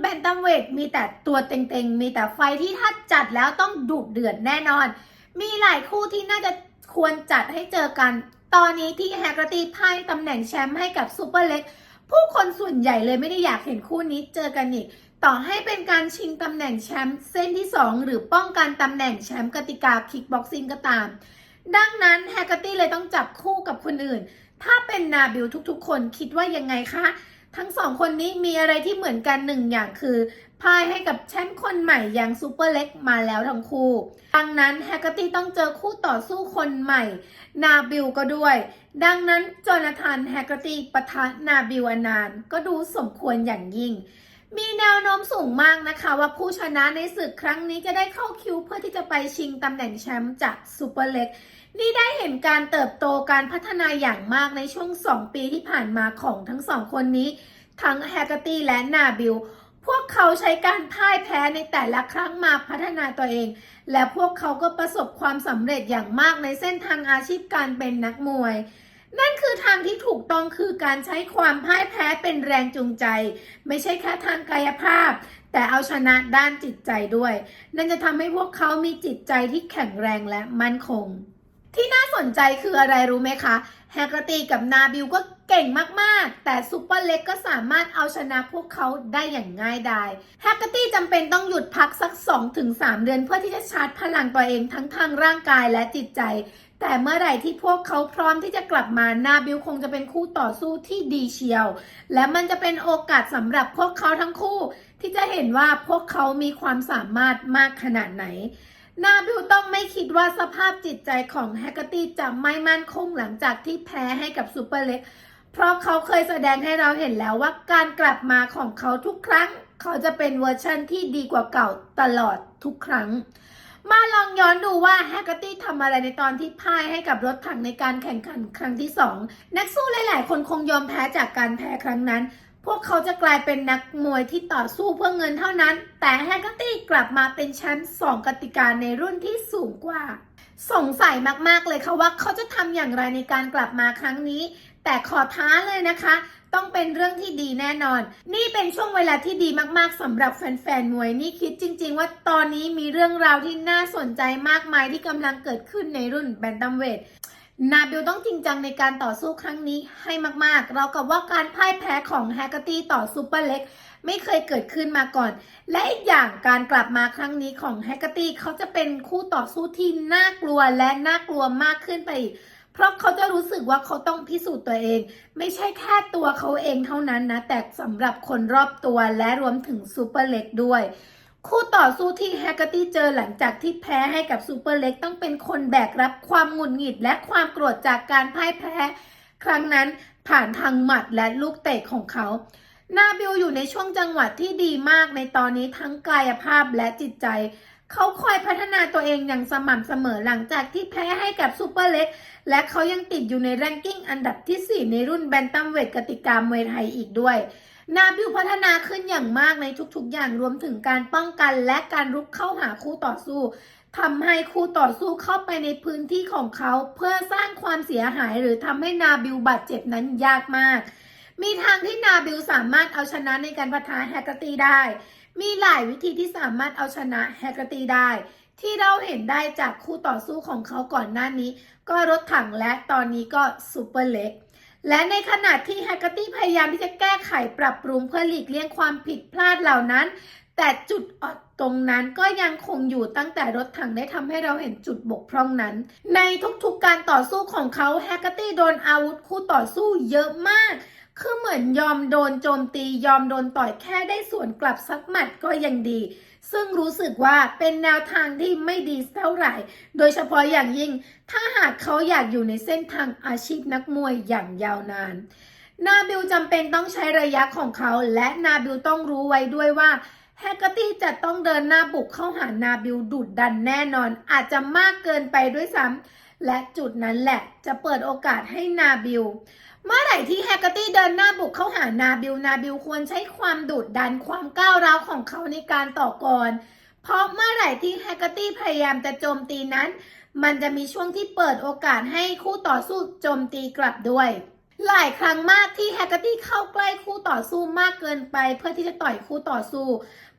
แบนตัมเวทมีแต่ตัวเต็งๆ มีแต่ไฟที่ถ้าจัดแล้วต้องดุเดือดแน่นอน มีหลายคู่ที่น่าจะควรจัดให้เจอกัน ตอนนี้ที่แฮกเกอร์ตี้พ่ายตำแหน่งแชมป์ให้กับซูเปอร์เล็ก ผู้คนส่วนใหญ่เลยไม่ได้อยากเห็นคู่นี้เจอกันอีก ต่อให้เป็นการชิงตำแหน่งแชมป์เส้นที่ 2 หรือป้องกันตำแหน่งแชมป์กติกาคิกบ็อกซิ่งก็ตาม ดังนั้นแฮกเกอร์ตี้เลยต้องจับคู่กับคนอื่น ถ้าเป็นนาบิลทุกๆ คนคิดว่ายังไงคะ ทั้งสองคนนี้มีอะไรที่เหมือนกันหนึ่งอย่างคือพ่ายให้กับแชมป์คนใหม่อย่างซูเปอร์เล็กมาแล้วทั้งคู่ ดังนั้นแฮกเกอร์ตี้ต้องเจอคู่ต่อสู้คนใหม่ นาบิลก็ด้วย ดังนั้นจอนาธานแฮกเกอร์ตี้ปะทะนาบิลอนานก็ดูสมควรอย่างยิ่ง มีแนวโน้มสูงมากนะคะ ว่าผู้ชนะในศึกครั้งนี้จะได้เข้าคิวเพื่อที่จะไปชิงตำแหน่งแชมป์จากซูเปอร์เล็ก นี่ได้เห็นการเติบโตการพัฒนาอย่างมากในช่วง 2 ปีที่ผ่านมาของทั้งสองคนนี้ ทั้งแฮกเกอร์ตี้และนาบิล พวกเขาใช้การพ่ายแพ้ในแต่ละครั้งมาพัฒนาตัวเอง และพวกเขาก็ประสบความสำเร็จอย่างมากในเส้นทางอาชีพการเป็นนักมวย นั่นคือทางที่ถูกต้องคือการใช้ความพ่ายแพ้เป็นแรงจูงใจ ไม่ใช่แค่ทางกายภาพ แต่เอาชนะด้านจิตใจด้วย นั่นจะทำให้พวกเขามีจิตใจที่แข็งแรงและมั่นคง สนใจคืออะไรรู้ไหมคะ แฮกเกอร์ตีกับนาบิลก็เก่งมาก ๆ แต่ซูเปอร์เล็กก็สามารถเอาชนะพวกเขาได้อย่างง่ายดาย แฮกเกอร์ตี้จำเป็นต้องหยุดพักสัก 2-3 เดือนเพื่อที่จะชาร์จพลังตัวเองทั้งทางร่างกายและจิตใจ แต่เมื่อไหร่ที่พวกเขาพร้อมที่จะกลับมานาบิลคงจะเป็นคู่ต่อสู้ที่ดีเชียว และมันจะเป็นโอกาสสำหรับพวกเขาทั้งคู่ ที่จะเห็นว่าพวกเขามีความสามารถมากขนาดไหน นาบิลต้องไม่คิดว่าสภาพจิตใจของแฮกเกอร์ตี้จะไม่มั่นคงหลังจากที่แพ้ให้กับซูเปอร์เล็ก เพราะเขาเคยแสดงให้เราเห็นแล้วว่าการกลับมาของเขาทุกครั้ง เขาจะเป็นเวอร์ชั่นที่ดีกว่าเก่าตลอดทุกครั้ง มาลองย้อนดูว่าแฮกเกอร์ตี้ทำอะไรในตอนที่พ่ายให้กับรถถังในการแข่งขันครั้งที่ 2 นักสู้หลาย ๆ คนคงยอมแพ้จากการแพ้ครั้งนั้น พวกเขาจะกลายเป็นนักมวยที่ต่อสู้เพื่อเงินเท่านั้น แต่แฮกเกอร์ตี้กลับมาเป็นแชมป์สองกติกาในรุ่นที่สูงกว่า สงสัยมากๆเลยค่ะว่าเขาจะทำอย่างไรในการกลับมาครั้งนี้ แต่ขอท้าเลยนะคะ ต้องเป็นเรื่องที่ดีแน่นอน นี่เป็นช่วงเวลาที่ดีมากๆสำหรับแฟนๆมวยนี่คิดจริง ๆ ว่าตอนนี้มีเรื่องราวที่น่าสนใจมากมายที่กำลังเกิดขึ้นในรุ่นแบนตัมเวท นาบิลต้องจริงจังในการต่อสู้ครั้งนี้ให้มากๆ เรากับว่าการพ่ายแพ้ของแฮกเกอร์ตี้ต่อซูเปอร์เล็กไม่เคยเกิดขึ้นมาก่อน และอีกอย่างการกลับมาครั้งนี้ของแฮกเกอร์ตี้เขาจะเป็นคู่ต่อสู้ที่น่ากลัวและน่ากลัวมากขึ้นไปอีก เพราะเขาจะรู้สึกว่าเขาต้องพิสูจน์ตัวเอง ไม่ใช่แค่ตัวเขาเองเท่านั้นนะ แต่สำหรับคนรอบตัวและรวมถึงซูเปอร์เล็กด้วย คู่ต่อสู้ที่แฮกเกอร์ตี้เจอหลังจากที่แพ้ให้กับซูเปอร์เล็กต้องเป็นคนแบกรับความหงุดหงิดและความโกรธจากการพ่ายแพ้ ครั้งนั้นผ่านทางหมัดและลูกเตะของเขานาบิลอยู่ในช่วงจังหวะที่ดีมากในตอนนี้ทั้งกายภาพและจิตใจ เขาคอยพัฒนาตัวเองอย่างสม่ำเสมอหลังจากที่แพ้ให้กับซูเปอร์เล็ก และเขายังติดอยู่ในแรงกิ้งอันดับที่ 4 ในรุ่นแบนตัมเวทกติกามวยไทยอีกด้วย นาบิลพัฒนาขึ้นอย่างมากในทุกๆ อย่างรวมถึงการป้องกันและการรุกเข้าหาคู่ต่อสู้ทำให้คู่ต่อสู้เข้าไปในพื้นที่ของเขา เพื่อสร้างความเสียหายหรือทำให้นาบิลบาดเจ็บนั้นยากมาก มีทางที่นาบิลสามารถเอาชนะในการปะทะแฮกเกอร์ตีได้ มีหลายวิธีที่สามารถเอาชนะแฮกเกอร์ตีได้ ที่เราเห็นได้จากคู่ต่อสู้ของเขาก่อนหน้านี้ ก็รถถังและตอนนี้ก็ซูเปอร์เล็ก และในขณะที่แฮกเกอร์ตี้พยายามที่จะแก้ไขปรับปรุงเพื่อหลีกเลี่ยงความผิดพลาดเหล่านั้น แต่จุดอ่อนตรงนั้นก็ยังคงอยู่ตั้งแต่รถถังได้ทำให้เราเห็นจุดบกพร่องนั้น ในทุกๆการต่อสู้ของเขาแฮกเกอร์ตี้โดนอาวุธคู่ต่อสู้เยอะมาก คือเหมือนยอมโดนโจมตียอมโดนต่อยแค่ได้ส่วนกลับสักหมัดก็ยังดี ซึ่งรู้สึกว่าเป็นแนวทางที่ไม่ดีเท่าไหร่ โดยเฉพาะอย่างยิ่ง ถ้าหากเขาอยากอยู่ในเส้นทางอาชีพนักมวยอย่างยาวนาน นาบิลจำเป็นต้องใช้ระยะของเขา และนาบิลต้องรู้ไว้ด้วยว่าแฮกเกอร์ตี้จะต้องเดินหน้าบุกเข้าหานาบิลดุดดันแน่นอน อาจจะมากเกินไปด้วยซ้ำและจุดนั้นแหละจะเปิดโอกาสให้นาบิล เมื่อไหร่ที่แฮกเกอร์ตี้เดินหน้าบุกเข้าหานาบิลนาบิลควรใช้ความดุดดันความก้าวร้าวของเขาในการต่อกร เพราะเมื่อไหร่ที่แฮกเกอร์ตี้พยายามจะโจมตีนั้น มันจะมีช่วงที่เปิดโอกาสให้คู่ต่อสู้โจมตีกลับด้วย หลายครั้งมากที่แฮกเกอร์ตี้เข้าใกล้คู่ต่อสู้มากเกินไป เพื่อที่จะต่อยคู่ต่อสู้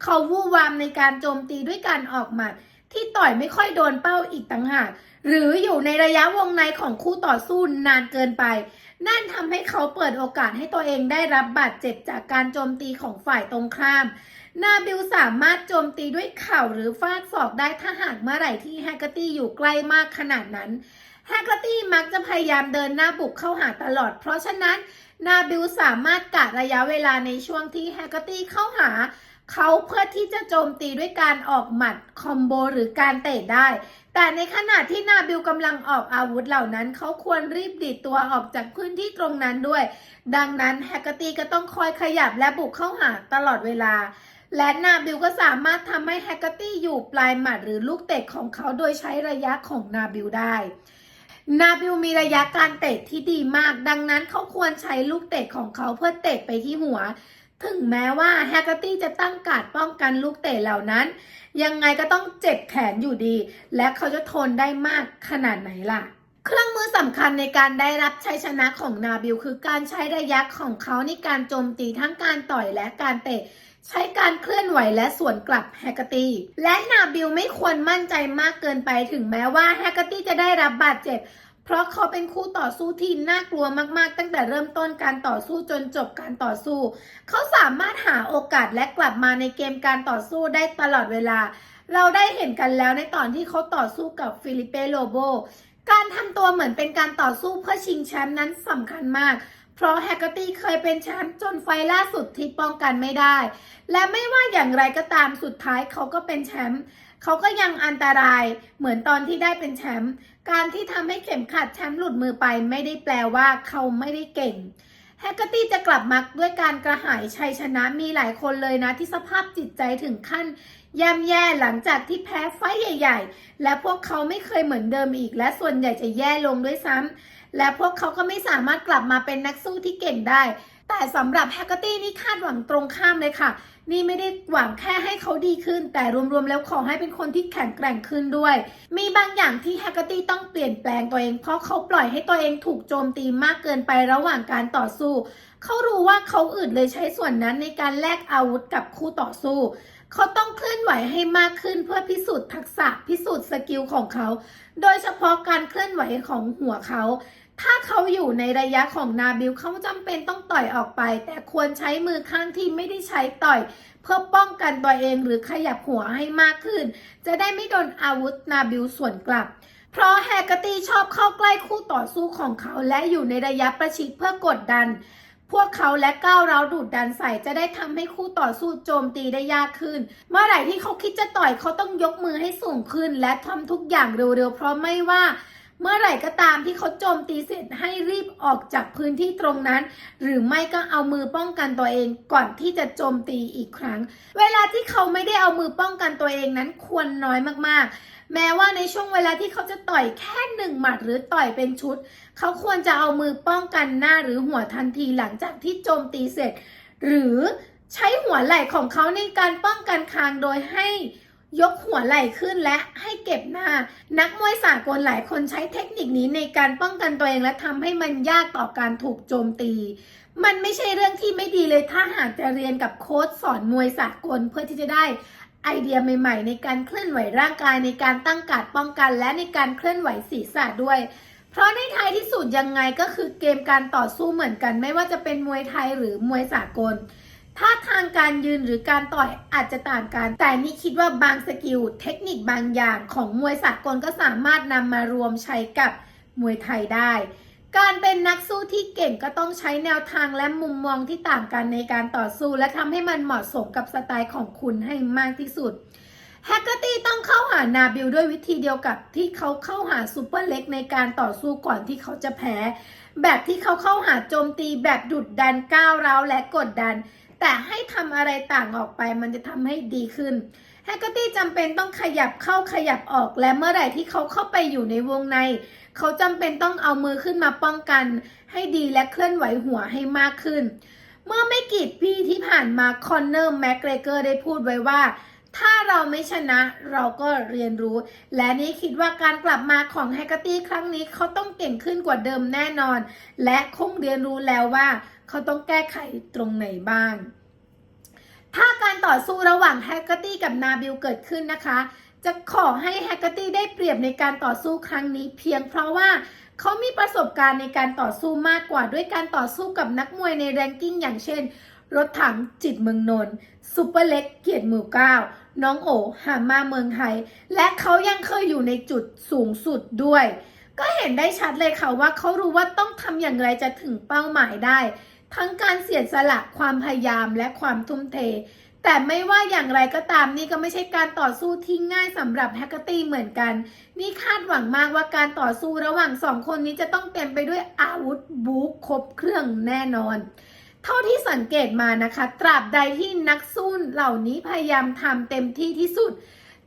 เขาวู่วามในการโจมตีด้วยการออกหมัดที่ต่อยไม่ค่อยโดนเป้าอีกต่างหาก หรืออยู่ในระยะวงในของคู่ต่อสู้นานเกินไป นั่นทำให้เขาเปิดโอกาสให้ตัวเองได้รับบาดเจ็บจากการโจมตีของฝ่ายตรงข้าม นาบิลสามารถโจมตีด้วยเข่าหรือฟาดศอกได้ถ้าหากเมื่อไหร่ที่แฮกเกอร์ตี้อยู่ใกล้มากขนาดนั้นแฮกเกอร์ตี้มักจะพยายามเดินหน้าบุกเข้าหาตลอด เพราะฉะนั้นนาบิลสามารถกะระยะเวลาในช่วงที่แฮกเกอร์ตี้เข้าหา เขาเพื่อที่จะโจมตีด้วยการออกหมัดคอมโบหรือการเตะได้ แต่ในขณะที่นาบิลกำลังออกอาวุธเหล่านั้น เขาควรรีบดีดตัวออกจากพื้นที่ตรงนั้นด้วย ดังนั้นแฮกเกอร์ตี้ก็ต้องคอยขยับและบุกเข้าหาตลอดเวลา และนาบิลก็สามารถทำให้แฮกเกอร์ตี้อยู่ปลายหมัดหรือลูกเตะของเขาโดยใช้ระยะของนาบิลได้นาบิลมีระยะการเตะที่ดีมาก ดังนั้นเขาควรใช้ลูกเตะของเขาเพื่อเตะไปที่หัว ถึงแม้ว่าแฮกเกอร์ตี้จะตั้งการดป้องกันลูกเตะเหล่านั้น ยังไงก็ต้องเจ็บแขนอยู่ดี และเขาจะทนได้มากขนาดไหนล่ะ เครื่องมือสำคัญในการได้รับชัยชนะของนาบิลคือการใช้ระยะของเขาในการโจมตีทั้งการต่อยและการเตะใช้การเคลื่อนไหวและสวนกลับแฮกเกอร์ตี้และนาบิลไม่ควรมั่นใจมากเกินไปถึงแม้ว่าแฮกเกอร์ตี้จะได้รับบาดเจ็บ เพราะเขาเป็นคู่ต่อสู้ที่น่ากลัวมากๆ ตั้งแต่เริ่มต้นการต่อสู้จนจบการต่อสู้ เขาสามารถหาโอกาสและกลับมาในเกมการต่อสู้ได้ตลอดเวลา เราได้เห็นกันแล้วในตอนที่เขาต่อสู้กับฟิลิเปโลโบ การทำตัวเหมือนเป็นการต่อสู้เพื่อชิงแชมป์นั้นสำคัญมากเพราะแฮกเกอร์ตี้เคยเป็นแชมป์จนไฟล์ล่าสุดที่ป้องกันไม่ได้ และไม่ว่าอย่างไรก็ตามสุดท้ายเขาก็เป็นแชมป์ เขาก็ยังอันตรายเหมือนตอนที่ได้เป็นแชมป์การที่ทำให้เข็มขัดแชมป์หลุดมือไปไม่ได้แปลว่าเขาไม่ได้เก่งแฮกเกอร์ตี้จะกลับมาด้วยการกระหายชัยชนะมีหลายคนเลยนะที่สภาพจิตใจถึงขั้นย่ำแย่หลังจากที่แพ้ไฟใหญ่ ๆ และพวกเขาไม่เคยเหมือนเดิมอีก และส่วนใหญ่จะแย่ลงด้วยซ้ำและพวกเขาก็ไม่สามารถกลับมาเป็นนักสู้ที่เก่งได้ แต่สำหรับแฮกเกอร์ตี้นี่คาดหวังตรงข้ามเลยค่ะ นี่ไม่ได้หวังแค่ให้เขาดีขึ้น แต่รวมๆแล้วขอให้เป็นคนที่แข็งแกร่งขึ้นด้วย มีบางอย่างที่แฮกเกอร์ตี้ต้องเปลี่ยนแปลงตัวเอง เพราะเขาปล่อยให้ตัวเองถูกโจมตีมากเกินไประหว่างการต่อสู้ เขารู้ว่าเขาอึดเลยใช้ส่วนนั้นในการแลกอาวุธกับคู่ต่อสู้เขาต้องเคลื่อนไหวให้มากขึ้นเพื่อพิสูจน์ทักษะพิสูจน์สกิลของเขา โดยเฉพาะการเคลื่อนไหวของหัวเขา ถ้าเขาอยู่ในระยะของนาบิลเขาจำเป็นต้องต่อยออกไป แต่ควรใช้มือข้างที่ไม่ได้ใช้ต่อย เพื่อป้องกันตัวเองหรือขยับหัวให้มากขึ้น จะได้ไม่โดนอาวุธนาบิลสวนกลับ เพราะแฮกตี้ชอบเข้าใกล้คู่ต่อสู้ของเขาและอยู่ในระยะประชิดเพื่อกดดัน พวกเขาและก้าวเร้าดูดดันใส่จะได้ทำให้คู่ต่อสู้โจมตีได้ยากขึ้น เมื่อไหร่ที่เขาคิดจะต่อยเขาต้องยกมือให้สูงขึ้น และทำทุกอย่างเร็วๆเพราะไม่ว่า เมื่อไหร่ก็ตามที่เขาโจมตีเสร็จให้รีบออกจากพื้นที่ตรงนั้น หรือไม่ก็เอามือป้องกันตัวเองก่อนที่จะโจมตีอีกครั้ง เวลาที่เขาไม่ได้เอามือป้องกันตัวเองนั้นควรน้อยมากๆ แม้ว่าในช่วงเวลาที่เขาจะต่อยแค่หนึ่งหมัดหรือต่อยเป็นชุด เขาควรจะเอามือป้องกันหน้าหรือหัวทันทีหลังจากที่โจมตีเสร็จ หรือใช้หัวไหล่ของเขาในการป้องกันคางโดยให้ ยกหัวไหล่ขึ้นและให้เก็บหน้า นักมวยสากลหลายคนใช้เทคนิคนี้ในการป้องกันตัวเองและทำให้มันยากต่อการถูกโจมตี มันไม่ใช่เรื่องที่ไม่ดีเลยถ้าหากจะเรียนกับโค้ชสอนมวยสากลเพื่อที่จะได้ไอเดียใหม่ ๆ ในการเคลื่อนไหวร่างกายในการตั้งการดป้องกันและในการเคลื่อนไหวศีรษะด้วย เพราะในท้ายที่สุดยังไงก็คือเกมการต่อสู้เหมือนกัน ไม่ว่าจะเป็นมวยไทยหรือมวยสากล ท่าทางการยืนหรือการต่อยอาจจะต่างกัน แต่นี่คิดว่าบางสกิลเทคนิคบางอย่างของมวยสากลก็สามารถนำมารวมใช้กับมวยไทยได้ การเป็นนักสู้ที่เก่งก็ต้องใช้แนวทางและมุมมองที่ต่างกันในการต่อสู้ และทำให้มันเหมาะสมกับสไตล์ของคุณให้มากที่สุดแฮกเกอร์ตี้ต้องเข้าหานาบิลด้วยวิธีเดียวกับที่เขาเข้าหาซูเปอร์เล็กในการต่อสู้ก่อนที่เขาจะแพ้ แบบที่เขาเข้าหาโจมตีแบบดุดดันก้าวร้าวและกดดัน แต่ให้ทำอะไรต่างออกไปมันจะทำให้ดีขึ้นแฮกเกอร์ตี้จำเป็นต้องขยับเข้าขยับออกและเมื่อไหร่ที่เขาเข้าไปอยู่ในวงใน เขาจำเป็นต้องเอามือขึ้นมาป้องกัน ให้ดีและเคลื่อนไหวหัวให้มากขึ้น เมื่อไม่กี่ปีที่ผ่านมาคอนเนอร์แมกเกรเกอร์ได้พูดไว้ว่า ถ้าเราไม่ชนะเราก็เรียนรู้ และนี่คิดว่าการกลับมาของแฮกเกอร์ตี้ครั้งนี้เขาต้องเก่งขึ้นกว่าเดิมแน่นอน และคงเรียนรู้แล้วว่าเขาต้องแก้ไขตรงไหนบ้าง ถ้าการต่อสู้ระหว่างแฮกเกอร์ตี้กับนาบิลเกิดขึ้นนะคะ จะขอให้แฮกเกอร์ตี้ได้เปรียบในการต่อสู้ครั้งนี้ เพียงเพราะว่าเขามีประสบการณ์ในการต่อสู้มากกว่าด้วยการต่อสู้กับนักมวยในแรงกิ้งอย่างเช่น รถถังจิตเมืองนนท์ซูเปอร์เล็กเกียรติหมู่เก้าน้องโอหามาเมืองไทย และเขายังเคยอยู่ในจุดสูงสุดด้วย ก็เห็นได้ชัดเลยค่ะว่าเขารู้ว่าต้องทำอย่างไรจะถึงเป้าหมายได้ ทั้งการเสียสละความพยายามและความทุ่มเท แต่ไม่ว่าอย่างไรก็ตามนี่ก็ไม่ใช่การต่อสู้ที่ง่ายสำหรับแฮกเกอร์ตี้เหมือนกัน นี่คาดหวังมากว่าการต่อสู้ระหว่างสองคนนี้จะต้องเต็มไปด้วยอาวุธบู๊ครบเครื่องแน่นอน เท่าที่สังเกตมานะคะ ตราบใดที่นักสู้เหล่านี้พยายามทำเต็มที่ที่สุด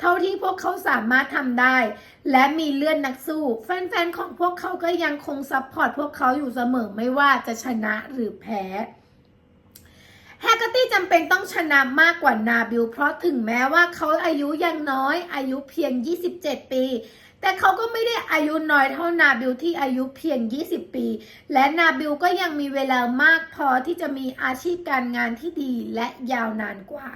เท่าที่พวกเขาสามารถทำได้ และมีเลือดนักสู้ แฟนๆของพวกเขาก็ยังคงซัพพอร์ตพวกเขาอยู่เสมอไม่ว่าจะชนะหรือแพ้แฮกเกอร์ตี้จำเป็นต้องชนะมากกว่านาบิลเพราะถึงแม้ว่าเขาอายุยังน้อยอายุเพียง 27 ปี แต่เขาก็ไม่ได้อายุน้อยเท่านาบิลที่อายุเพียง 20 ปี และนาบิลก็ยังมีเวลามากพอที่จะมีอาชีพการงานที่ดีและยาวนานกว่า